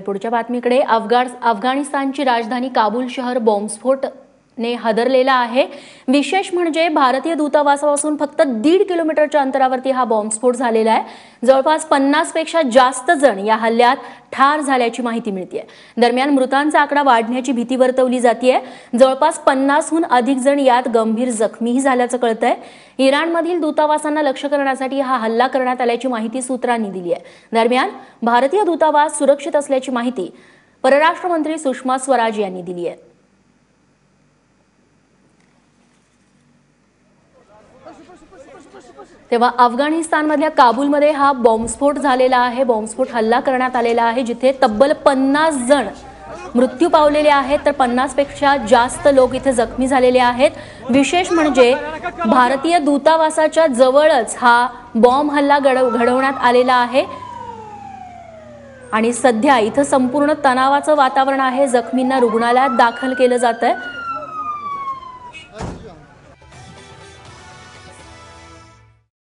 पुढच्या बातमीकडे. अफगाण अफगाणिस्तानची राजधानी काबूल शहर बॉम्बस्फोट ने हादरलेला आहे. विशेष म्हणजे भारतीय दूतावासापासून फक्त दीड किलोमीटरच्या अंतरावरती हा बॉम्बस्फोट झालेला आहे. जवळपास पन्नासपेक्षा जास्त जण या हल्ल्यात ठार झाल्याची माहिती मिळते दरम्यान मृतांचा आकडा वाढण्याची भीती वर्तवली जाते जवळपास पन्नासहून अधिक जण यात गंभीर जखमीही झाल्याचं कळतंय. इराणमधील दूतावासांना लक्ष करण्यासाठी हा हल्ला करण्यात आल्याची माहिती सूत्रांनी दिली आहे दरम्यान भारतीय दूतावास सुरक्षित असल्याची माहिती परराष्ट्र मंत्री सुषमा स्वराज यांनी दिली आहे तेव्हा अफगाणिस्तानमधल्या काबूलमध्ये हा बॉम्बस्फोट झालेला आहे. बॉम्बस्फोट हल्ला करण्यात आलेला आहे जिथे तब्बल पन्नास जण मृत्यू पावलेले आहेत. तर पन्नासपेक्षा जास्त लोक इथे जखमी झालेले आहेत. विशेष म्हणजे भारतीय दूतावासाच्या जवळच हा बॉम्ब हल्ला घडव घडवण्यात आलेला आहे. आणि सध्या इथं संपूर्ण तणावाचं वातावरण आहे. जखमींना रुग्णालयात दाखल केलं जात आहे